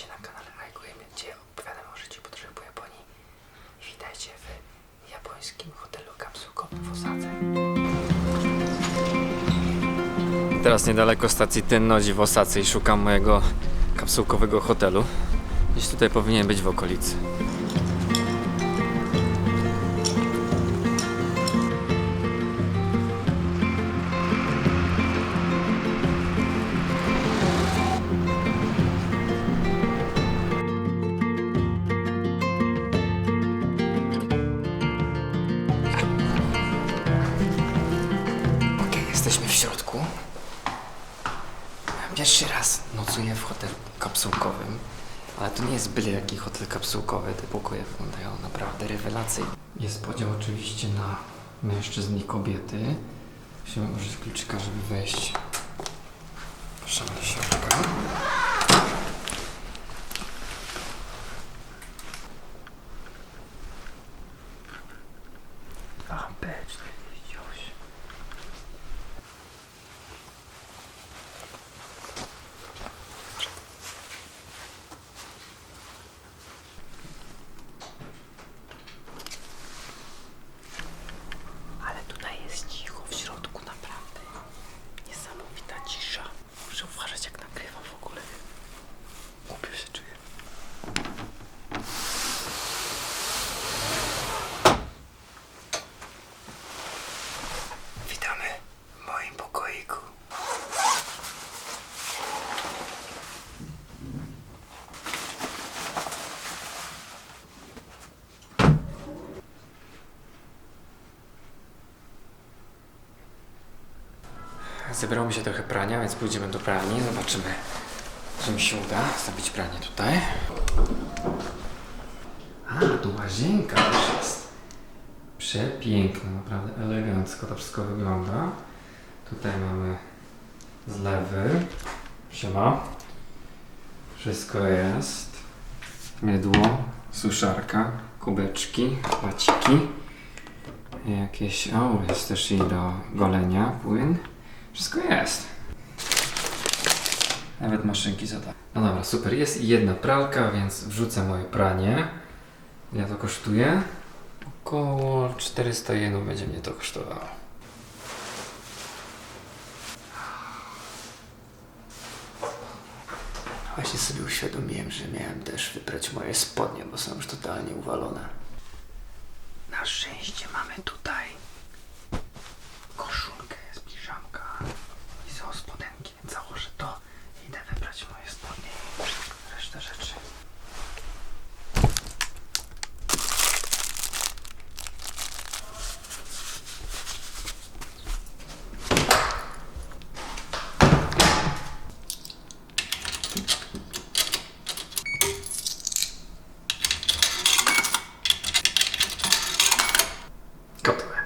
na kanale Reagujemy, gdzie opowiadamy o życiu podróży po Japonii. Witajcie w japońskim hotelu kapsułkowym w Osadze. Teraz niedaleko stacji Tennoji w Osace i szukam mojego kapsułkowego hotelu. Gdzieś tutaj powinien być w okolicy. Ale to nie jest byle jaki hotel kapsułkowy. Te pokoje wyglądają naprawdę rewelacyjnie. Jest podział oczywiście na mężczyzn i kobiety. Musimy użyć kluczyka, żeby wejść. Proszę do środka. A, B48. Ale tutaj jest cicho w środku, naprawdę. Niesamowita cisza. Muszę uważać jak nagrywam w ogóle. Głupio się czuję. Witamy w moim pokoiku. Zebrało mi się trochę prania, więc pójdziemy do pralni. Zobaczymy, czy mi się uda zrobić pranie tutaj. A, tu łazienka też jest. Przepiękna, naprawdę elegancko to wszystko wygląda. Tutaj mamy zlewy. Siema. Wszystko jest. Mydło, suszarka, kubeczki, płaciki. Jakieś, o, jest też i do golenia płyn. Wszystko jest. Nawet maszynki zada. No dobra, super. Jest i jedna pralka, więc wrzucę moje pranie. Ile to kosztuje? Około 400 jenów będzie mnie to kosztowało. Właśnie sobie uświadomiłem, że miałem też wybrać moje spodnie, bo są już totalnie uwalone. Na szczęście mamy tutaj koszulkę, jest piżamka i są spodenki, więc założę to i idę wybrać moje spodnie i resztę rzeczy. Gotowe.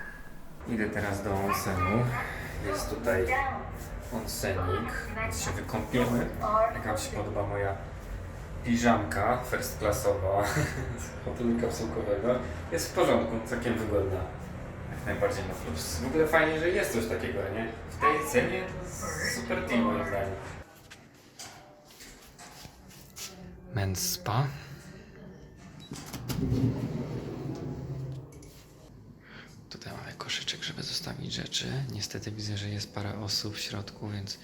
Idę teraz do onsenu. Jest tutaj onsenik, więc się wykąpiemy. Jak Wam się podoba moja piżamka first classowa z hotelu kapsułkowego. Jest w porządku, całkiem wygodna. Jak najbardziej na plus. W ogóle fajnie, że jest coś takiego, nie? W tej cenie super deal moim zdaniem. Men's spa. Tutaj mamy zostawić rzeczy. Niestety widzę, że jest parę osób w środku, więc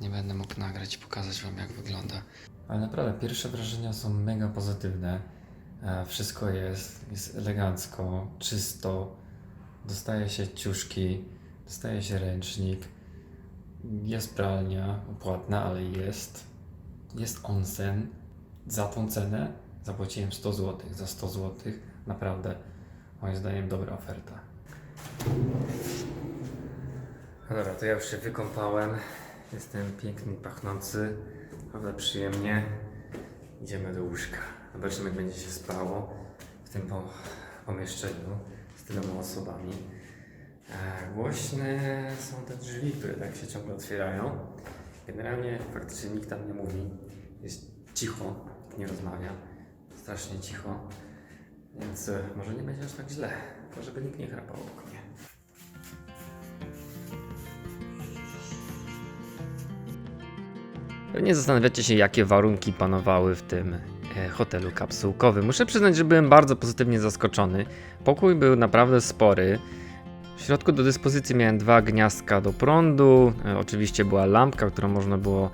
nie będę mógł nagrać i pokazać Wam, jak wygląda. Ale naprawdę, pierwsze wrażenia są mega pozytywne. E, Wszystko jest, jest elegancko, czysto. Dostaje się ciuszki, dostaje się ręcznik. Jest pralnia, płatna, ale jest. Jest onsen. Za tą cenę zapłaciłem 100 zł. Za 100 zł naprawdę, moim zdaniem, dobra oferta. No dobra, to ja już się wykąpałem. Jestem piękny, pachnący, naprawdę przyjemnie. Idziemy do łóżka. Zobaczymy, jak będzie się spało w tym po pomieszczeniu z tyloma osobami. E, głośne są te drzwi, które tak się ciągle otwierają. Generalnie faktycznie nikt tam nie mówi. Jest cicho, nie rozmawia. Strasznie cicho. Więc e, może nie będzie aż tak źle. Tylko żeby nikt nie chrapał obok mnie. Pewnie zastanawiacie się, jakie warunki panowały w tym e, hotelu kapsułkowym. Muszę przyznać, że byłem bardzo pozytywnie zaskoczony. Pokój był naprawdę spory. W środku do dyspozycji miałem dwa gniazdka do prądu. E, oczywiście była lampka, którą można było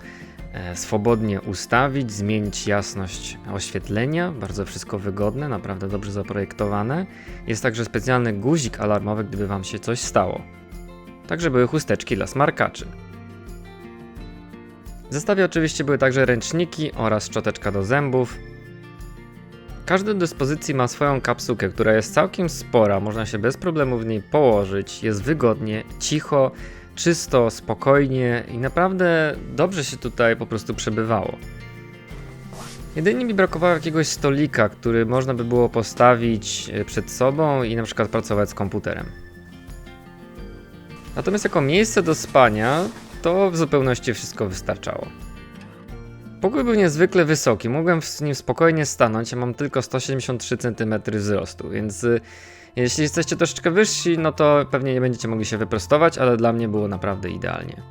e, swobodnie ustawić, zmienić jasność oświetlenia. Bardzo wszystko wygodne, naprawdę dobrze zaprojektowane. Jest także specjalny guzik alarmowy, gdyby Wam się coś stało. Także były chusteczki dla smarkaczy. W zestawie oczywiście były także ręczniki oraz szczoteczka do zębów. Każda dyspozycji ma swoją kapsułkę, która jest całkiem spora, można się bez problemu w niej położyć, jest wygodnie, cicho, czysto, spokojnie i naprawdę dobrze się tutaj po prostu przebywało. Jedynie mi brakowało jakiegoś stolika, który można by było postawić e, przed sobą i na przykład pracować z komputerem. Natomiast jako miejsce do spania to w zupełności wszystko wystarczało. Pokój był niezwykle wysoki, mogłem w nim spokojnie stanąć, ja mam tylko 173 cm wzrostu, więc y, jeśli jesteście troszeczkę wyżsi, no to pewnie nie będziecie mogli się wyprostować, ale dla mnie było naprawdę idealnie.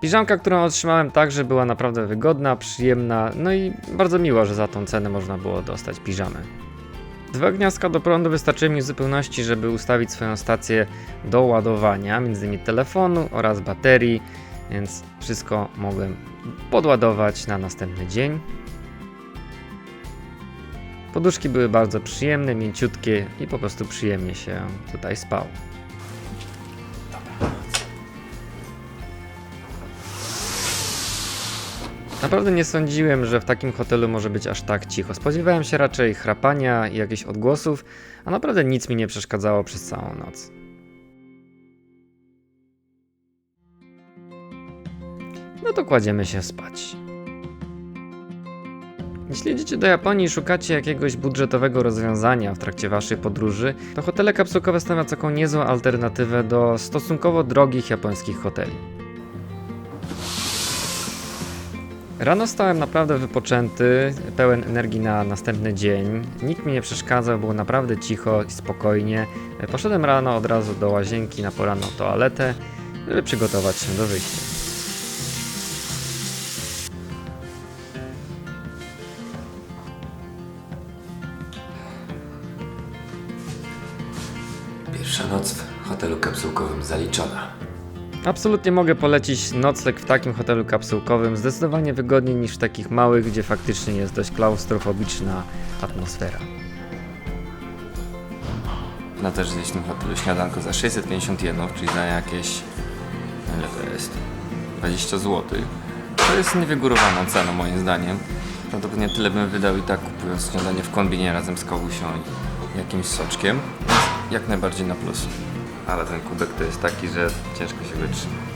Piżamka, którą otrzymałem także była naprawdę wygodna, przyjemna, no i bardzo miło, że za tą cenę można było dostać piżamę. Dwa gniazdka do prądu wystarczyły mi w zupełności, żeby ustawić swoją stację do ładowania, m.in. telefonu oraz baterii, więc wszystko mogłem podładować na następny dzień. Poduszki były bardzo przyjemne, mięciutkie i po prostu przyjemnie się tutaj spał. Naprawdę nie sądziłem, że w takim hotelu może być aż tak cicho. Spodziewałem się raczej chrapania i jakichś odgłosów, a naprawdę nic mi nie przeszkadzało przez całą noc. No to kładziemy się spać. Jeśli jedziecie do Japonii i szukacie jakiegoś budżetowego rozwiązania w trakcie waszej podróży, to hotele kapsułkowe stanowią taką niezłą alternatywę do stosunkowo drogich japońskich hoteli. Rano stałem naprawdę wypoczęty, pełen energii na następny dzień. Nikt mi nie przeszkadzał, było naprawdę cicho i spokojnie. Poszedłem rano od razu do łazienki na poranną toaletę, żeby przygotować się do wyjścia. Pierwsza noc w hotelu kapsułkowym zaliczona. Absolutnie mogę polecić nocleg w takim hotelu kapsułkowym, zdecydowanie wygodniej niż w takich małych, gdzie faktycznie jest dość klaustrofobiczna atmosfera. No też gdzieś w hotelu śniadanko za 650 jenów, czyli za jakieś... ile to jest? 20 zł. To jest niewygórowana cena moim zdaniem. Prawdopodobnie tyle bym wydał i tak kupując śniadanie w kombinie razem z kawusią i jakimś soczkiem. Więc jak najbardziej na plus. Ale ten kubek to jest taki, że ciężko się wytrzyma.